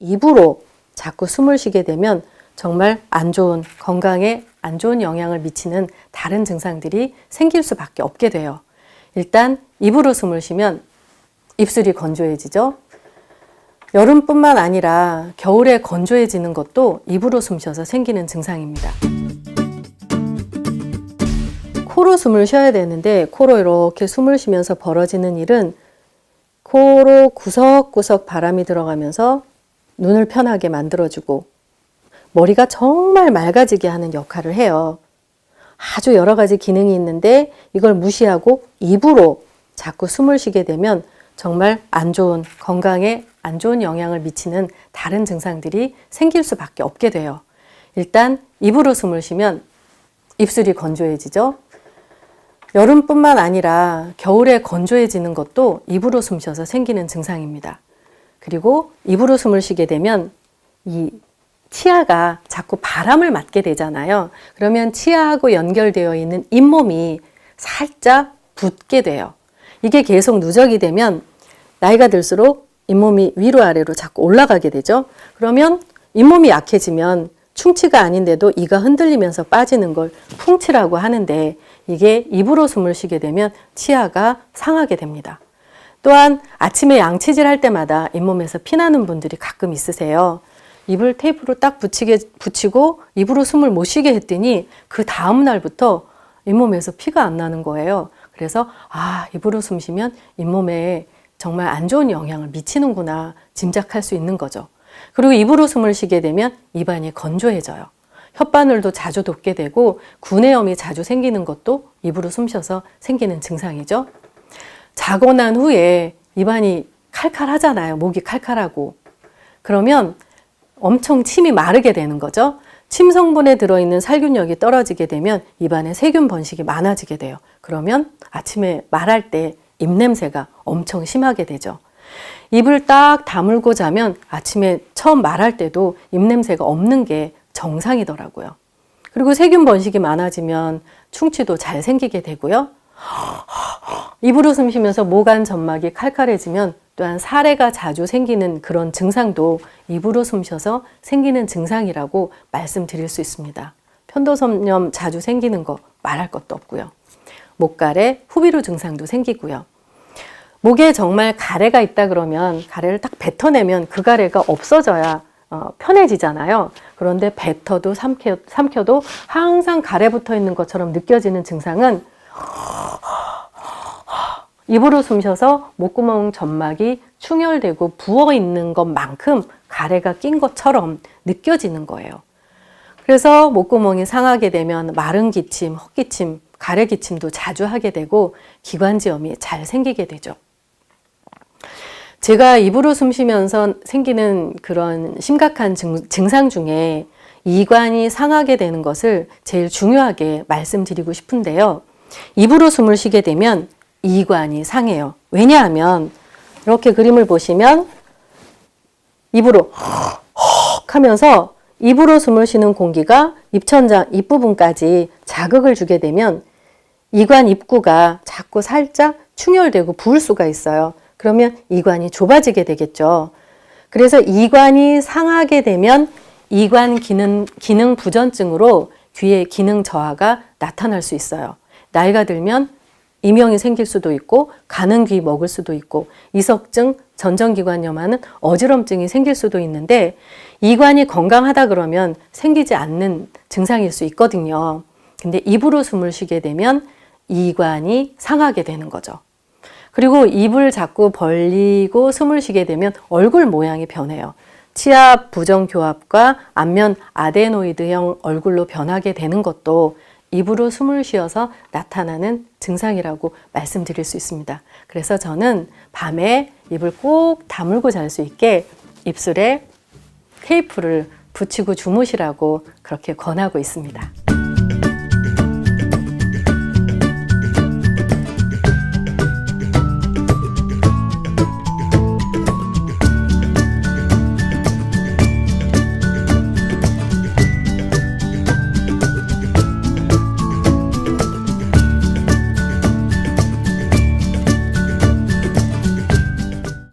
입으로 자꾸 숨을 쉬게 되면 정말 안 좋은 건강에 안 좋은 영향을 미치는 다른 증상들이 생길 수밖에 없게 돼요. 일단 입으로 숨을 쉬면 입술이 건조해지죠. 여름뿐만 아니라 겨울에 건조해지는 것도 입으로 숨 쉬어서 생기는 증상입니다. 코로 숨을 쉬어야 되는데 코로 이렇게 숨을 쉬면서 벌어지는 일은 코로 구석구석 바람이 들어가면서 눈을 편하게 만들어주고 머리가 정말 맑아지게 하는 역할을 해요. 아주 여러 가지 기능이 있는데 이걸 무시하고 입으로 자꾸 숨을 쉬게 되면 정말 안 좋은 건강에 안 좋은 영향을 미치는 다른 증상들이 생길 수밖에 없게 돼요. 일단 입으로 숨을 쉬면 입술이 건조해지죠. 여름뿐만 아니라 겨울에 건조해지는 것도 입으로 숨 쉬어서 생기는 증상입니다. 그리고 입으로 숨을 쉬게 되면 이 치아가 자꾸 바람을 맞게 되잖아요. 그러면 치아하고 연결되어 있는 잇몸이 살짝 붓게 돼요. 이게 계속 누적이 되면 나이가 들수록 잇몸이 위로 아래로 자꾸 올라가게 되죠. 그러면 잇몸이 약해지면 충치가 아닌데도 이가 흔들리면서 빠지는 걸 풍치라고 하는데 이게 입으로 숨을 쉬게 되면 치아가 상하게 됩니다. 또한 아침에 양치질 할 때마다 잇몸에서 피나는 분들이 가끔 있으세요. 입을 테이프로 딱 붙이게, 붙이고 입으로 숨을 못 쉬게 했더니 그 다음 날부터 잇몸에서 피가 안 나는 거예요. 그래서 아, 입으로 숨 쉬면 잇몸에 정말 안 좋은 영향을 미치는구나 짐작할 수 있는 거죠. 그리고 입으로 숨을 쉬게 되면 입안이 건조해져요. 혓바늘도 자주 돋게 되고 구내염이 자주 생기는 것도 입으로 숨 쉬어서 생기는 증상이죠. 자고 난 후에 입안이 칼칼하잖아요. 목이 칼칼하고. 그러면 엄청 침이 마르게 되는 거죠. 침 성분에 들어있는 살균력이 떨어지게 되면 입안에 세균 번식이 많아지게 돼요. 그러면 아침에 말할 때 입냄새가 엄청 심하게 되죠. 입을 딱 다물고 자면 아침에 처음 말할 때도 입냄새가 없는 게 정상이더라고요. 그리고 세균 번식이 많아지면 충치도 잘 생기게 되고요. 입으로 숨 쉬면서 모간 점막이 칼칼해지면 또한 사례가 자주 생기는 그런 증상도 입으로 숨 쉬어서 생기는 증상이라고 말씀드릴 수 있습니다. 편도섬염 자주 생기는 거 말할 것도 없고요. 목가래 후비루 증상도 생기고요. 목에 정말 가래가 있다 그러면 가래를 딱 뱉어내면 그 가래가 없어져야 어, 편해지잖아요. 그런데 뱉어도 삼켜, 삼켜도 항상 가래 붙어 있는 것처럼 느껴지는 증상은 입으로 숨 쉬어서 목구멍 점막이 충혈되고 부어 있는 것만큼 가래가 낀 것처럼 느껴지는 거예요. 그래서 목구멍이 상하게 되면 마른 기침, 헛기침, 가래 기침도 자주 하게 되고 기관지염이 잘 생기게 되죠. 제가 입으로 숨 쉬면서 생기는 그런 심각한 증, 증상 중에 이관이 상하게 되는 것을 제일 중요하게 말씀드리고 싶은데요. 입으로 숨을 쉬게 되면 이관이 상해요. 왜냐하면 이렇게 그림을 보시면 입으로 헉 하면서 입으로 숨을 쉬는 공기가 입천장 입부분까지 자극을 주게 되면 이관 입구가 자꾸 살짝 충혈되고 부을 수가 있어요. 그러면 이관이 좁아지게 되겠죠. 그래서 이관이 상하게 되면 이관 기능, 기능 부전증으로 귀의 기능 저하가 나타날 수 있어요. 나이가 들면 이명이 생길 수도 있고 가는 귀 먹을 수도 있고 이석증, 전정기관염하는 어지럼증이 생길 수도 있는데 이관이 건강하다 그러면 생기지 않는 증상일 수 있거든요. 근데 입으로 숨을 쉬게 되면 이관이 상하게 되는 거죠. 그리고 입을 자꾸 벌리고 숨을 쉬게 되면 얼굴 모양이 변해요. 치아 부정 교합과 안면 아데노이드형 얼굴로 변하게 되는 것도 입으로 숨을 쉬어서 나타나는 증상이라고 말씀드릴 수 있습니다. 그래서 저는 밤에 입을 꼭 다물고 잘 수 있게 입술에 테이프를 붙이고 주무시라고 그렇게 권하고 있습니다.